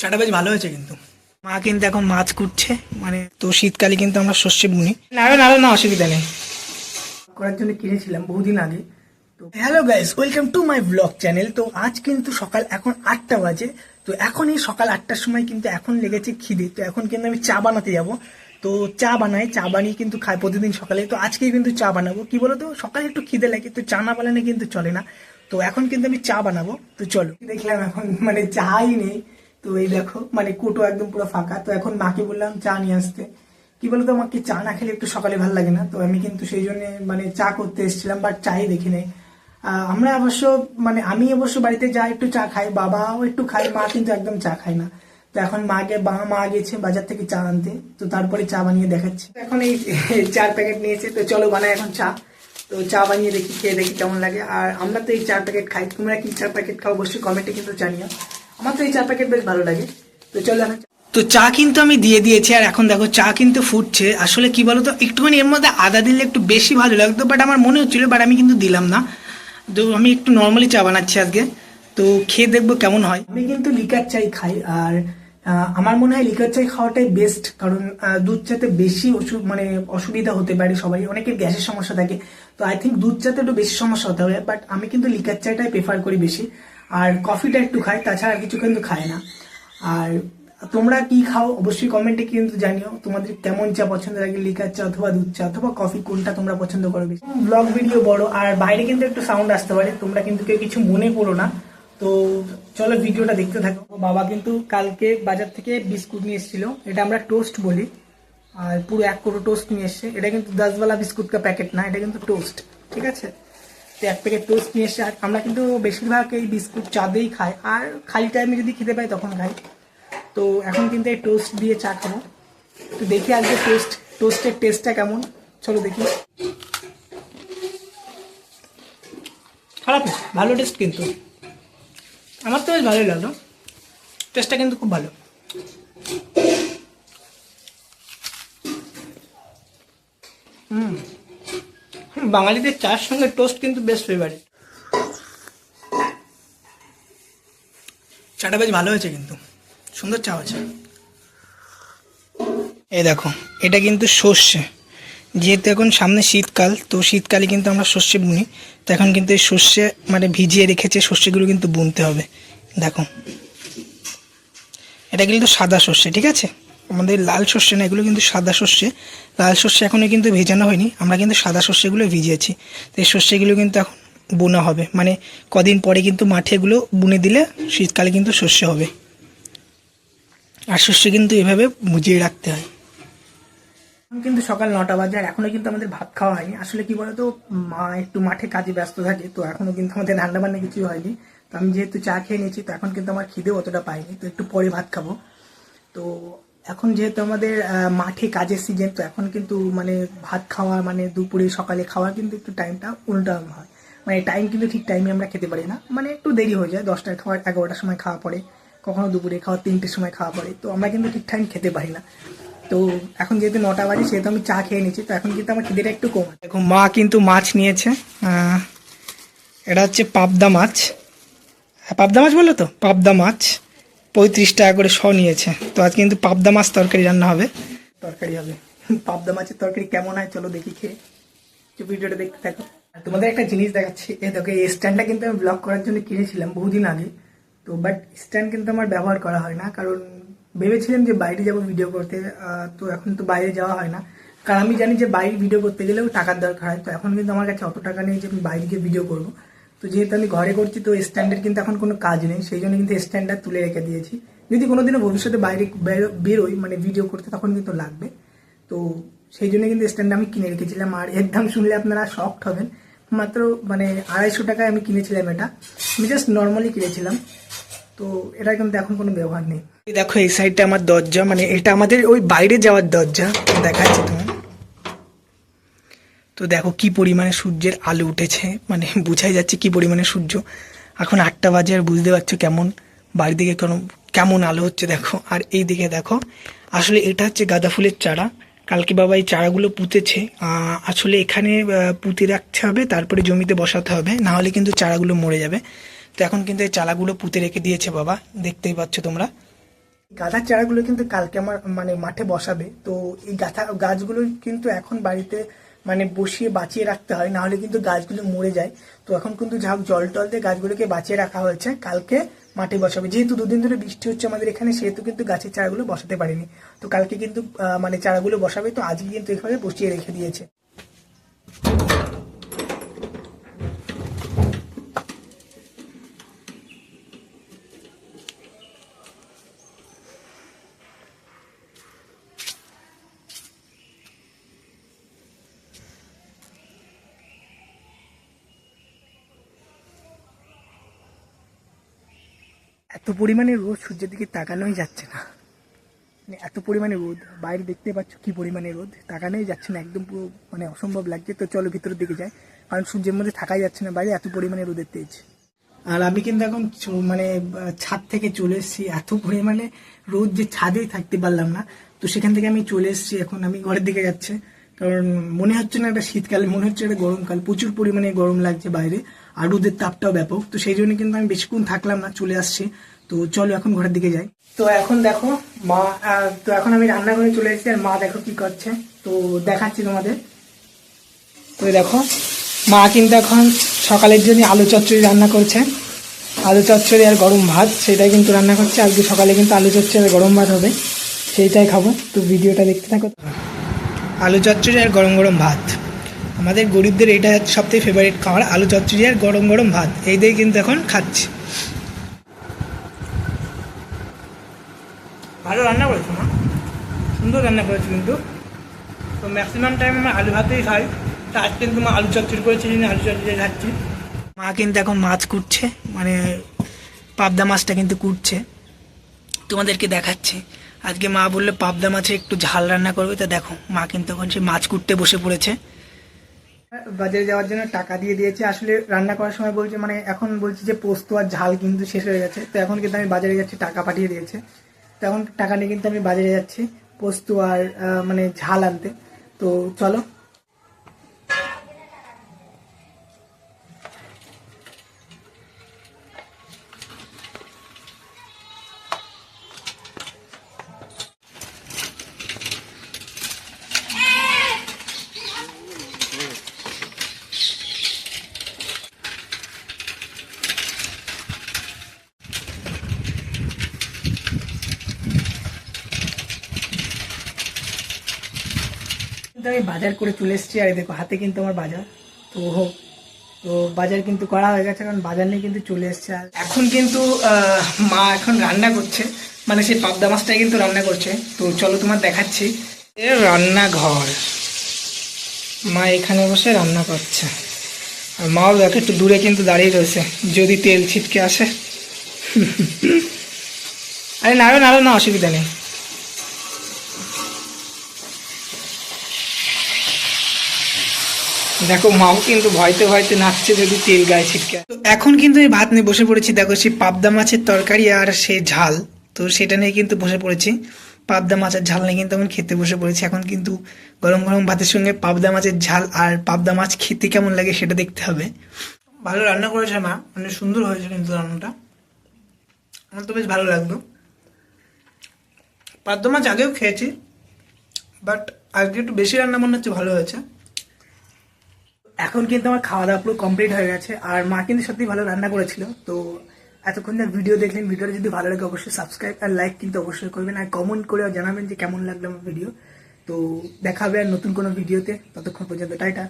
চাটা বেশ ভালো হয়েছে কিন্তু। মা কিন্তু এখন মাছ কুটছে মানে তো শীতকালে কিন্তু আমরা শস্যে বুনি। নাড়ো না অসুবিধা নেই। করার জন্য কিনেছিলাম বহুদিন আগে। তো hello guys welcome to my blog channel তো আজ কিন্তু সকাল এখন আটটা বাজে। তো এখন এই সকাল আটটার সময় কিন্তু এখন লেগেছে খিদে। তো এখন কিন্তু আমি চা বানাতে যাব। তো চা বানাই, চা বানিয়ে কিন্তু খাই প্রতিদিন সকালে। তো আজকে কিন্তু চা বানাবো। কি বলতো, সকালে একটু খিদে লাগে, তো চা না বানালে কিন্তু চলে না। তো এখন কিন্তু আমি চা বানাবো। তো চলো। দেখলাম এখন মানে চাই নেই। তো এই দেখো মানে কোটো একদম পুরো ফাঁকা। তো এখন মাকে বললাম, চা নিয়ে আসতে। কি বলতো, আমাকে চা না খেলে একটু সকালে ভালো লাগে না। তো আমি কিন্তু সেই জন্য মানে চা করতে এসেছিলাম বাট চাই দেখি নাই। আমরা অবশ্য মানে আমি অবশ্য বাড়িতে যা একটু চা খাই, বাবাও একটু খাই মা কিন্তু একদম চা খায় না। তো এখন মাকে, বা মা গেছে বাজার থেকে চা আনতে, তো তারপরে চা বানিয়ে দেখাচ্ছি। এখন এই চার প্যাকেট নিয়েছে, তো চলো বানাই এখন চা। তো চা বানিয়ে দেখি, খেয়ে দেখি কেমন লাগে। আর আমরা তো এই চার প্যাকেট খাই, তোমরা কি চার প্যাকেট খাও, অবশ্যই কমেন্টে কিন্তু জানিও। আমার তো এই চা প্যাকেট বেশ ভালো লাগে। তো চলো এখন তো চা কিন্তু আমি দিয়ে দিয়েছি আর এখন দেখো চা কিন্তু ফুটছে। আসলে কি বলতো একটুখানি এর মধ্যে আদা দিলে একটু বেশি ভালো লাগতো বাট আমার মনে হচ্ছিল বাট আমি কিন্তু দিলাম না। তো আমি একটু নর্মালি চা বানাচ্ছি আজকে। তো খেয়ে দেখব কেমন হয়। আমি কিন্তু লিকার চাই খাই আর আমার মনে হয় লিকার চাই খাওয়াটাই বেস্ট কারণ দুধ চাতে বেশি অসু- মানে অসুবিধা হতে পারে সবাই। অনেকের গ্যাসের সমস্যা থাকে। তো আই থিঙ্ক দুধ চাতে একটু বেশি সমস্যা হতে হবে বাট আমি কিন্তু লিকার চাটাই প্রেফার করি বেশি। আর কফিটা একটু খাই, তাছাড়া কিছু কিন্তু খাই না। আর তোমরা কি খাও অবশ্যই কমেন্টে কিন্তু জানিও, তোমাদের কেমন চা পছন্দ লাগে, লিকার চা অথবা দুধ চা অথবা কফি কোনটা তোমরা পছন্দ করো বেশি। ব্লগ ভিডিও বড়, আর বাইরে কিন্তু একটু সাউন্ড আসতে পারে, তোমরা কিন্তু কেউ কিছু মনে করো না। তো চলো ভিডিওটা দেখতে থাকো। বাবা কিন্তু কালকে বাজার থেকে বিস্কুট নিয়ে এসেছিল, এটা আমরা টোস্ট বলি। আর পুরো এক কোটো টোস্ট নিয়ে এসছে, এটা কিন্তু দশবেলা বিস্কুট কা প্যাকেট না, এটা কিন্তু টোস্ট ঠিক আছে? এক প্যাকেট টোস্ট নিয়ে এসে আর আমরা কিন্তু বেশিরভাগ এই বিস্কুট চাঁদেই খাই। আর খালি টাইমে যদি খেতে পাই তখন খাই। তো এখন কিন্তু এই টোস্ট দিয়ে চা খাব। তো দেখি আজকে টোস্ট টোস্টের টেস্টটা কেমন। চলো দেখি। খারাপ ভালো টেস্ট কিন্তু। আমার তো বেশ ভালোই লাগল। টেস্টটা কিন্তু খুব ভালো। হুম, বাঙালিদের চার সঙ্গে টোস্ট কিন্তু বেস্ট ফেভারিট চাটা বেশ ভালো হয়েছে কিন্তু। সুন্দর চা হয়েছে। এই দেখো, এটা কিন্তু সর্ষে। যেহেতু এখন সামনে শীতকাল, তো শীতকালে কিন্তু আমরা সর্ষে বুনি। তো এখন কিন্তু এই সর্ষে মানে ভিজিয়ে রেখেছে, সর্ষেগুলো কিন্তু বুনতে হবে। দেখো। এটা কিন্তু সাদা সর্ষে, ঠিক আছে? আমাদের লাল সর্ষে না, এগুলো কিন্তু সাদা সর্ষে। লাল সর্ষে এখনও কিন্তু ভেজানো হয়নি, আমরা কিন্তু সাদা সর্ষেগুলো ভিজিয়েছি। তো এই সর্ষেগুলো কিন্তু এখন বোনা হবে। মানে কদিন পরে কিন্তু মাঠে এগুলো বুনে দিলে শীতকালে কিন্তু শস্য হবে। আর শস্য কিন্তু এভাবে মুজিয়ে রাখতে হয়। কিন্তু সকাল নটা বাজে আর এখনও কিন্তু আমাদের ভাত খাওয়া হয়নি। আসলে কি বলতো, মা একটু মাঠে কাজে ব্যস্ত থাকে, তো এখনও কিন্তু আমাদের রান্না বান্না কিছু হয়নি। তো আমি যেহেতু চা খেয়ে নিয়েছি, তো এখন কিন্তু আমার খিদেও অতটা পাইনি। তো একটু পরে ভাত খাব। তো এখন যেহেতু আমাদের মাঠে কাজের সিজন তো এখন কিন্তু মানে ভাত খাওয়া মানে দুপুরে, সকালে খাওয়া কিন্তু একটু টাইমটা উল্টা হয়। মানে টাইম কিন্তু ঠিক টাইমে আমরা খেতে পারি না। মানে একটু দেরি হয়ে যায় দশটার খাওয়া, এগারোটার সময় খাওয়া পড়ে। কখনো দুপুরে খাওয়া, তিনটের সময় খাওয়া পড়ে। তো আমরা কিন্তু ঠিক টাইম খেতে পারি না। তো এখন যেহেতু নটা বাজে, সেহেতু আমি চা খেয়ে নিয়েছি তো এখন কিন্তু আমার খিদেটা একটু কম দেখো, মা কিন্তু মাছ নিয়েছে। এটা হচ্ছে পাবদা মাছ। হ্যাঁ পাবদা মাছ বলল তো? পাবদা মাছ। পঁয়ত্রিশ টাকা করে শ নিয়েছে। তো আজ কিন্তু পাবদা মাছ তরকারি রান্না হবে। তরকারি হবে। পাবদা মাছের তরকারি কেমন হয় চলো দেখি খেয়ে। ভিডিওটা দেখতে থাকো। তোমাদের একটা জিনিস দেখাচ্ছি। এ দেখো, এই স্ট্যান্ডটা কিন্তু আমি ব্লগ করার জন্য কিনেছিলাম বহুদিন আগে। তো বাট স্ট্যান্ড কিন্তু আমার ব্যবহার করা হয় না, কারণ ভেবেছিলাম যে বাইরে যাব ভিডিও করতে তো এখন তো বাইরে যাওয়া হয় না। কারণ আমি জানি যে বাইরে ভিডিও করতে গেলেও টাকার দরকার হয়। তো এখন কিন্তু আমার কাছে অত টাকা নেই যে আমি বাইরে গিয়ে ভিডিও করব। তো যেহেতু আমি ঘরে করছি, তো স্ট্যান্ডের কিন্তু এখন কোনো কাজ নেই। সেই জন্য কিন্তু স্ট্যান্ডটা তুলে রেখে দিয়েছি। যদি কোনোদিনও ভবিষ্যতে বাইরে বের- বেরোই মানে ভিডিও করতে, তখন কিন্তু লাগবে। তো সেই জন্য কিন্তু স্ট্যান্ড আমি কিনে রেখেছিলাম। আর এর দাম শুনলে আপনারা শকড হবেন। মাত্র মানে আড়াইশো টাকায় আমি কিনেছিলাম এটা। আমি জাস্ট নর্মালি কিনেছিলাম। তো এটা কিন্তু এখন কোনো ব্যবহার নেই। দেখো, এই সাইডটা আমার দরজা। মানে এটা আমাদের ওই বাইরে যাওয়ার দরজা। দেখাচ্ছি তোমার তো দেখো কি পরিমাণে সূর্যের আলো উঠেছে মানে বোঝাই যাচ্ছে কি পরিমাণে সূর্য। এখন আটটা বাজে আর বুঝতে পারছ কেমন, বাড়ি দিকে কেন, কেমন আলো হচ্ছে দেখো। আর এই দিকে দেখো, আসলে এটা হচ্ছে গাঁদা ফুলের চারা। কালকে বাবা এই চারাগুলো পুঁতেছে। আসলে এখানে পুঁতে রাখতে হবে, তারপরে জমিতে বসাতে হবে, না হলে কিন্তু চারাগুলো মরে যাবে। তো এখন কিন্তু এই চারাগুলো পুঁতে রেখে দিয়েছে বাবা, দেখতেই পাচ্ছ তোমরা। গাঁদার চারাগুলো কিন্তু কালকে আমার মানে মাঠে বসাবে। তো এই গাথা, গাছগুলো কিন্তু এখন বাড়িতে মানে বসিয়ে বাঁচিয়ে রাখতে হয়, নাহলে কিন্তু গাছগুলো মরে যায়। তো এখন কিন্তু ঝাঁক জল টল দিয়ে গাছগুলোকে বাঁচিয়ে রাখা হয়েছে। কালকে মাঠে বসাবে। যেহেতু দুদিন ধরে বৃষ্টি হচ্ছে আমাদের এখানে, সেহেতু কিন্তু গাছের চারাগুলো বসাতে পারেনি। তো কালকে কিন্তু মানে চারাগুলো বসাবে। তো আজকে কিন্তু এভাবে বসিয়ে রেখে দিয়েছে। এত পরিমাণে রোদ সূর্যের দিকে তাকানোই যাচ্ছে না। মানে এত পরিমাণে রোদ। বাইরে দেখতে পাচ্ছ কি পরিমাণে রোদ। তাকানোই যাচ্ছে না। একদম পুরো মানে অসম্ভব লাগছে। তো চলো ভিতরের দিকে যাই। কারণ সূর্যের মধ্যে থাকাই যাচ্ছে না। বাইরে এত পরিমাণে রোদের তেজ। আর আমি কিন্তু এখন মানে ছাদ থেকে চলে এসেছি। এত পরিমাণে রোদ যে ছাদেই থাকতে পারলাম না। তো সেখান থেকে আমি চলে এসেছি। এখন আমি ঘরের দিকে যাচ্ছে। কারণ মনে হচ্ছে না এটা শীতকাল, মনে হচ্ছে এটা গরমকাল। প্রচুর পরিমাণে গরম লাগছে বাইরে। আর রোদের তাপটাও ব্যাপক। তো সেই জন্য কিন্তু আমি বেশিক্ষণ থাকলাম না, চলে আসছি। তো চলো এখন ঘরের দিকে যাই। তো এখন দেখো, মা তো এখন আমি রান্নাঘরে চলে এসেছি আর মা দেখো কি করছে। তো দেখাচ্ছি তোমাদের। তো দেখো, মা কিন্তু এখন সকালের জন্য আলু চচ্চড়ি রান্না করছে। আলু চচ্চড়ি আর গরম ভাত, সেটাই কিন্তু রান্না করছে। আজকে সকালে কিন্তু আলু চচ্চড়ি আর গরম ভাত হবে। সেইটাই খাব। তো ভিডিওটা দেখতে থাকো। আলু চচ্চড়ি আর গরম গরম ভাত। আমাদের গরিবদের এটা সবথেকে ফেভারিট খাবার, আলু চচ্চড়ি আর গরম গরম ভাত। এই দিয়ে কিন্তু এখন খাচ্ছি। ভালো রান্না করেছ, মা? সুন্দর রান্না করেছ কিন্তু। তো ম্যাক্সিমাম টাইম আমরা আলু ভাতেই খাই। তা আজকে কিন্তু মা আলু চচ্চড়ি করেছে আলু চচ্চড়ি খাচ্ছি। মা কিন্তু এখন মাছ কুটছে মানে পাবদা মাছটা কিন্তু কুটছে। তোমাদেরকে দেখাচ্ছে। আজকে মা বললে পাবদা মাছের একটু ঝাল রান্না করবে, তো দেখো, মা কিন্তু এখন সে মাছ কুটতে বসে পড়েছে। বাজারে যাওয়ার জন্য টাকা দিয়ে দিয়েছে। আসলে রান্না করার সময় বলছে মানে এখন বলছে যে পোস্ত আর ঝাল কিন্তু শেষ হয়ে গেছে। তো এখন কিন্তু আমি বাজারে যাচ্ছি, টাকা পাঠিয়ে দিয়েছে। তো এখন টাকা নিয়ে কিন্তু আমি বাজারে যাচ্ছি, পোস্ত আর মানে ঝাল আনতে। তো চলো আমি বাজার করে চলে এসেছি। আর দেখো, হাতে কিন্তু আমার বাজার। তো হোক, তো বাজার কিন্তু করা হয়ে গেছে, কারণ বাজার নিয়ে কিন্তু চলে এসেছে। আর এখন কিন্তু মা এখন রান্না করছে। মানে সেই পাবদা মাছটাই কিন্তু রান্না করছে। তো চলো তোমার দেখাচ্ছি। এ রান্নাঘর। মা এখানে বসে রান্না করছে। আর মাও দেখো, একটু দূরে কিন্তু দাঁড়িয়ে রয়েছে। যদি তেল ছিটকে আসে। আরে নাড়ো নাড়ো, না, অসুবিধা নেই। দেখো মাও কিন্তু ভয়তে ভয়তে নাচছে যদি তেল গায়ে ছিটকে। তো এখন কিন্তু এই ভাত নিয়ে বসে পড়েছি, দেখো সেই পাবদা মাছের তরকারি আর সেই ঝাল। তো সেটা নিয়ে কিন্তু বসে পড়েছি। পাবদা মাছের ঝাল নিয়ে কিন্তু এখন খেতে বসে পড়েছি। এখন কিন্তু গরম গরম ভাতের সঙ্গে পাবদা মাছের ঝাল আর পাবদা মাছ খেতে কেমন লাগে সেটা দেখতে হবে। ভালো রান্না করেছে মা? মানে সুন্দর হয়েছে কিন্তু রান্নাটা। আমার তো বেশ ভালো লাগল। পাবদা মাছ আগেও খেয়েছি, বাট আজকে একটু বেশি রান্না মনে হচ্ছে ভালো হয়েছে। এখন কিন্তু আমার খাওয়া দাওয়া পুরো কমপ্লিট হয়ে গেছে। আর মা কিন্তু সত্যি ভালো রান্না করেছিল, তো এতক্ষণ যা ভিডিও দেখলেন, ভিডিওটা যদি ভালো লাগে অবশ্যই সাবস্ক্রাইব আর লাইক কিন্তু অবশ্যই করবেন। আর কমেন্ট করে জানাবেন যে কেমন লাগল আমার ভিডিও তো দেখাবে আর নতুন কোনো ভিডিওতে ততক্ষণ পর্যন্ত টাইটা